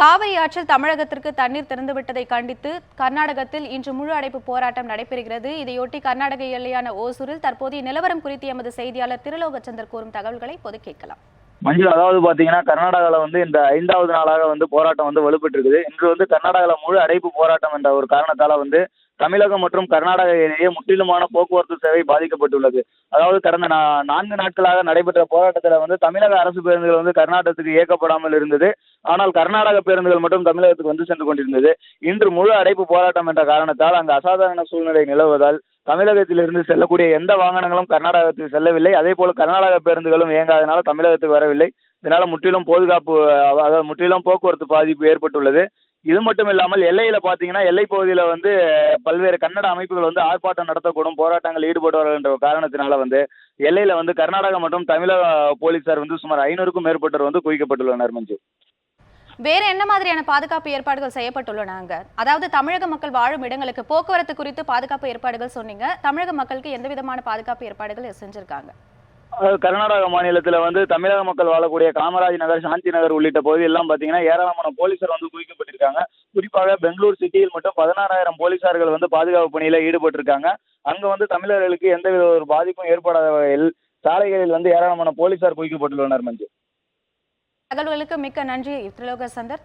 காவிரி ஆற்றில் தமிழகத்திற்கு தண்ணீர் திறந்துவிட்டதை கண்டித்து கர்நாடகத்தில் இன்று முழு அடைப்பு போராட்டம் நடைபெறுகிறது. இதையொட்டி கர்நாடக எல்லையான ஓசூரில் தற்போதைய நிலவரம் குறித்து எமது செய்தியாளர் திருலோகச்சந்தர் கூறும் தகவல்களை பொது கேட்கலாம். மஞ்சு அதாவது பார்த்தீங்கன்னா கர்நாடகாவில் வந்து இந்த ஐந்தாவது நாளாக வந்து போராட்டம் வந்து வலுப்பெற்று இருக்குது இன்று வந்து கர்நாடகாவில் முழு அடைப்பு போராட்டம் என்ற ஒரு காரணத்தால் வந்து தமிழகம் மற்றும் கர்நாடக இடையே முற்றிலுமான போக்குவரத்து சேவை பாதிக்கப்பட்டுள்ளது. அதாவது கடந்த நா- நான்கு நாட்களாக நடைபெற்ற போராட்டத்தில் வந்து தமிழக அரசு பேருந்துகள் வந்து கர்நாடகத்துக்கு இயக்கப்படாமல் இருந்தது. ஆனால் கர்நாடக பேருந்துகள் மட்டும் தமிழகத்துக்கு வந்து சென்று கொண்டிருந்தது. இன்று முழு அடைப்பு போராட்டம் என்ற காரணத்தால் அங்கு அசாதாரண சூழ்நிலை நிலவுவதால் தமிழகத்திலிருந்து செல்லக்கூடிய எந்த வாகனங்களும் கர்நாடகத்துக்கு செல்லவில்லை. அதே போல கர்நாடக பேருந்துகளும் இயங்காதனால தமிழகத்துக்கு வரவில்லை. இதனால முற்றிலும் பாதுகாப்பு அதாவது முற்றிலும் போக்குவரத்து பாதிப்பு ஏற்பட்டுள்ளது. இது மட்டும் இல்லாமல் எல்லையில பாத்தீங்கன்னா எல்லை பகுதியில வந்து பல்வேறு கன்னட அமைப்புகள் வந்து ஆர்ப்பாட்டம் நடத்தக்கூடும் போராட்டங்கள் ஈடுபடுவார்கள் என்ற காரணத்தினால வந்து எல்லையில வந்து கர்நாடகா மற்றும் தமிழக போலீசார் வந்து சுமார் ஐநூறுக்கும் மேற்பட்டோர் வந்து குவிக்கப்பட்டுள்ளனர் மஞ்சு. வேற என்ன மாதிரியான பாதுகாப்பு ஏற்பாடுகள் செய்யப்பட்டுள்ளன அங்க? அதாவது தமிழக மக்கள் வாழும் இடங்களுக்கு போக்குவரத்து குறித்து பாதுகாப்பு ஏற்பாடுகள் சொன்னீங்க. தமிழக மக்களுக்கு எந்த விதமான பாதுகாப்பு ஏற்பாடுகள் செஞ்சிருக்காங்க? கர்நாடக மாநிலத்தில் வந்து தமிழக மக்கள் வாழக்கூடிய காமராஜ் நகர் சாந்தி நகர் உள்ளிட்ட பகுதியெல்லாம் பார்த்தீங்கன்னா ஏராளமான போலீசார் வந்து குவிக்கப்பட்டிருக்காங்க. குறிப்பாக பெங்களூர் சிட்டியில் மட்டும் பதினாறாயிரம் போலீசார்கள் வந்து பாதுகாப்பு பணியில் ஈடுபட்டிருக்காங்க. அங்கே வந்து தமிழர்களுக்கு எந்தவித ஒரு பாதிப்பும் ஏற்படாத வகையில் சாலைகளில் வந்து ஏராளமான போலீசார் குவிக்கப்பட்டுள்ளனர் மஞ்சு. தகவல்களுக்கு மிக்க நன்றி திருலோக சந்தர்.